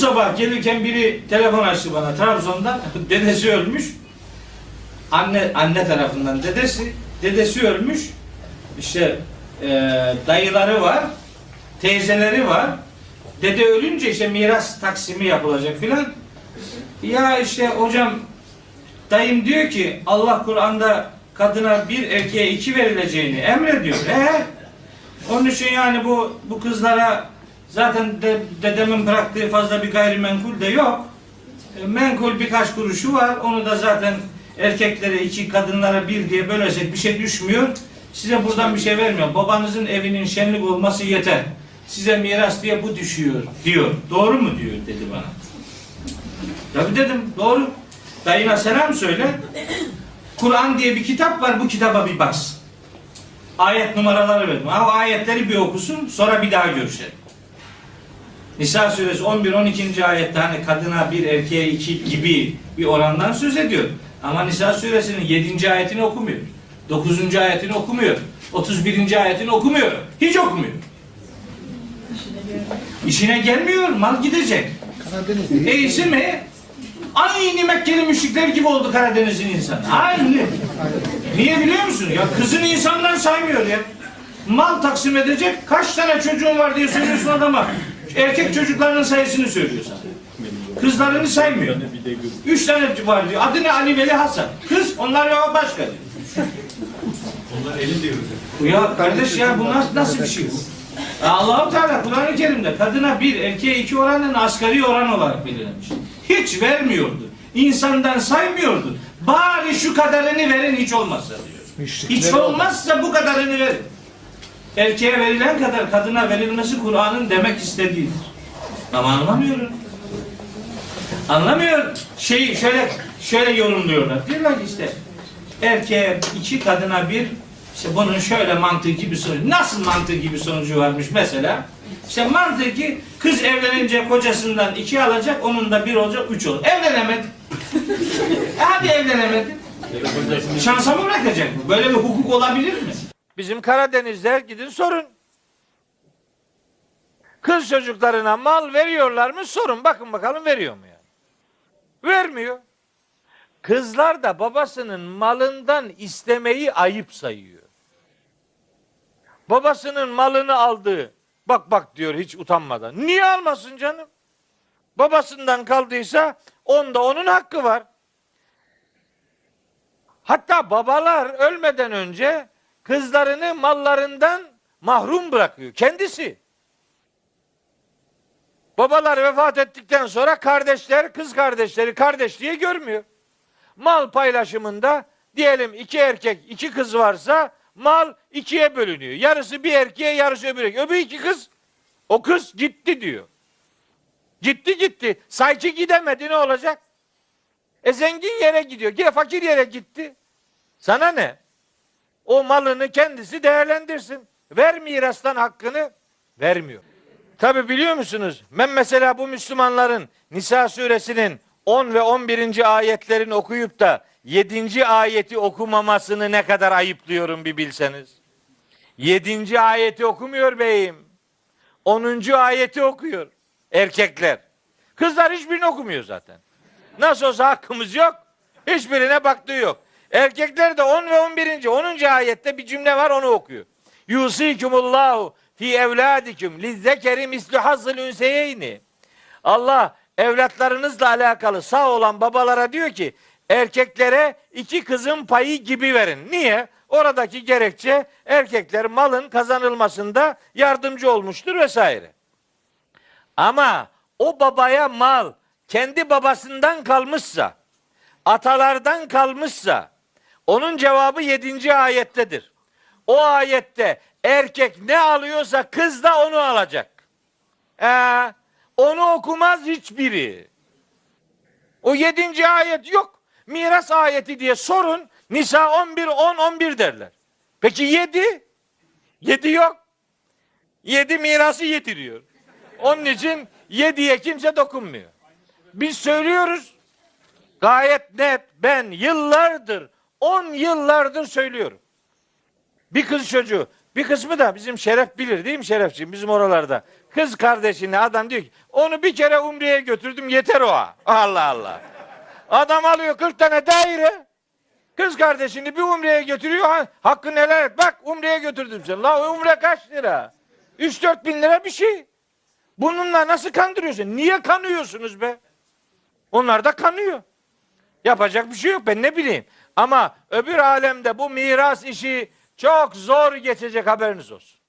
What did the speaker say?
sabah gelirken biri telefon açtı bana Trabzon'dan. Dedesi ölmüş. Anne anne tarafından dedesi dedesi ölmüş. İşte e, dayıları var, teyzeleri var. Dede ölünce işte miras taksimi yapılacak filan. Ya işte hocam dayım diyor ki Allah Kur'an'da kadına bir erkeğe iki verileceğini emrediyor. E onun için yani bu bu kızlara zaten de, dedemin bıraktığı fazla bir gayrimenkul de yok. E, menkul birkaç kuruşu var. Onu da zaten erkeklere iki, kadınlara bir diye bölecek bir şey düşmüyor. Size buradan bir şey vermiyor. Babanızın evinin şenlik olması yeter. Size miras diye bu düşüyor diyor. Doğru mu diyor dedi bana. Tabii dedim doğru. Dayına selam söyle. Kur'an diye bir kitap var bu kitaba bir baksın. Ayet numaraları verdim. Ha, o ayetleri bir okusun sonra bir daha görüşelim. Nisa suresi 11-12. ayette hani kadına bir erkeğe iki gibi bir orandan söz ediyor. Ama Nisa suresinin 7. ayetini okumuyor. 9. ayetini okumuyor. 31. ayetini okumuyor. Hiç okumuyor. İşine gelmiyor. Mal gidecek. Eğisi mi? Aynı Mekkeli müşrikler gibi oldu Karadeniz'in insanı. Aynı. Niye biliyor musun? Ya kızın insandan saymıyor ya. Mal taksim edecek. Kaç tane çocuğun var diye soruyorsun adama. Erkek çocuklarının sayısını söylüyor sana. Kızlarını saymıyor. Üç tane var diyor. Adı ne Ali Veli Hasan. Kız onlar ya başka diyor. Onlar elin diyor. Ya kardeş ya bu nasıl, nasıl bir şey bu? Allah-u Teala Kur'an-ı Kerim'de kadına bir, erkeğe iki oranın asgari oran olarak belirlemiş. Hiç vermiyordu. İnsandan saymıyordu. Bari şu kadarını verin hiç olmazsa diyor. Hiç müşrikler olmazsa bu kadarını verin. Erkeğe verilen kadar kadına verilmesi Kur'an'ın demek istediğidir. Ama anlamıyorum. Anlamıyor. Şey şöyle şöyle yorumluyorlar. Diyorlar ki işte erkeğe iki kadına bir işte bunun şöyle mantıki bir sonucu. Nasıl mantıki bir sonucu varmış mesela? İşte mantıki kız evlenince kocasından iki alacak, onun da bir olacak, üç olur. Evlenemedi. e hadi evlenemedi. Şansa mı bırakacak? Böyle bir hukuk olabilir mi? Bizim Karadeniz'de gidin sorun. Kız çocuklarına mal veriyorlar mı? Sorun. Bakın bakalım veriyor mu yani? Vermiyor. Kızlar da babasının malından istemeyi ayıp sayıyor. Babasının malını aldığı, bak bak diyor hiç utanmadan. Niye almasın canım? Babasından kaldıysa onda onun hakkı var. Hatta babalar ölmeden önce kızlarını mallarından mahrum bırakıyor. Kendisi. Babalar vefat ettikten sonra kardeşler, kız kardeşleri kardeş diye görmüyor. Mal paylaşımında diyelim iki erkek, iki kız varsa mal ikiye bölünüyor. Yarısı bir erkeğe, yarısı öbür erkeğe. Öbür iki kız, o kız gitti diyor. Gitti gitti. Sanki gidemedi ne olacak? E zengin yere gidiyor. Gene fakir yere gitti. Sana ne? O malını kendisi değerlendirsin. Ver mirastan hakkını. Vermiyor. Tabi biliyor musunuz? Ben mesela bu Müslümanların Nisa suresinin 10 ve 11. ayetlerini okuyup da 7. ayeti okumamasını ne kadar ayıplıyorum bir bilseniz. 7. ayeti okumuyor beyim. 10. ayeti okuyor erkekler. Kızlar hiçbirini okumuyor zaten. Nasıl olsa hakkımız yok. Hiçbirine baktığı yok. Erkekler de 10 ve 11. 10. ayette bir cümle var onu okuyor. Yusikumullahu fi evladikum lizzekeri mislu ünseyeyni. Allah evlatlarınızla alakalı sağ olan babalara diyor ki erkeklere iki kızın payı gibi verin. Niye? Oradaki gerekçe erkekler malın kazanılmasında yardımcı olmuştur vesaire. Ama o babaya mal kendi babasından kalmışsa, atalardan kalmışsa, onun cevabı 7. ayettedir. O ayette erkek ne alıyorsa kız da onu alacak. Ee, onu okumaz hiçbiri. O 7. ayet yok. Miras ayeti diye sorun. Nisa 11, 10, 11 derler. Peki 7? 7 yok. 7 mirası yetiriyor. Onun için 7'ye kimse dokunmuyor. Biz söylüyoruz. Gayet net. Ben yıllardır, 10 yıllardır söylüyorum. Bir kız çocuğu, bir kısmı da bizim Şeref bilir değil mi Şerefciğim bizim oralarda. Kız kardeşini adam diyor ki onu bir kere Umre'ye götürdüm yeter o. ha." Allah Allah. Adam alıyor 40 tane daire. Kız kardeşini bir Umre'ye götürüyor. Ha, hakkını helal et. Bak Umre'ye götürdüm seni. La Umre kaç lira? 3-4 bin lira bir şey. Bununla nasıl kandırıyorsun? Niye kanıyorsunuz be? Onlar da kanıyor. Yapacak bir şey yok ben ne bileyim. Ama öbür alemde bu miras işi çok zor geçecek haberiniz olsun.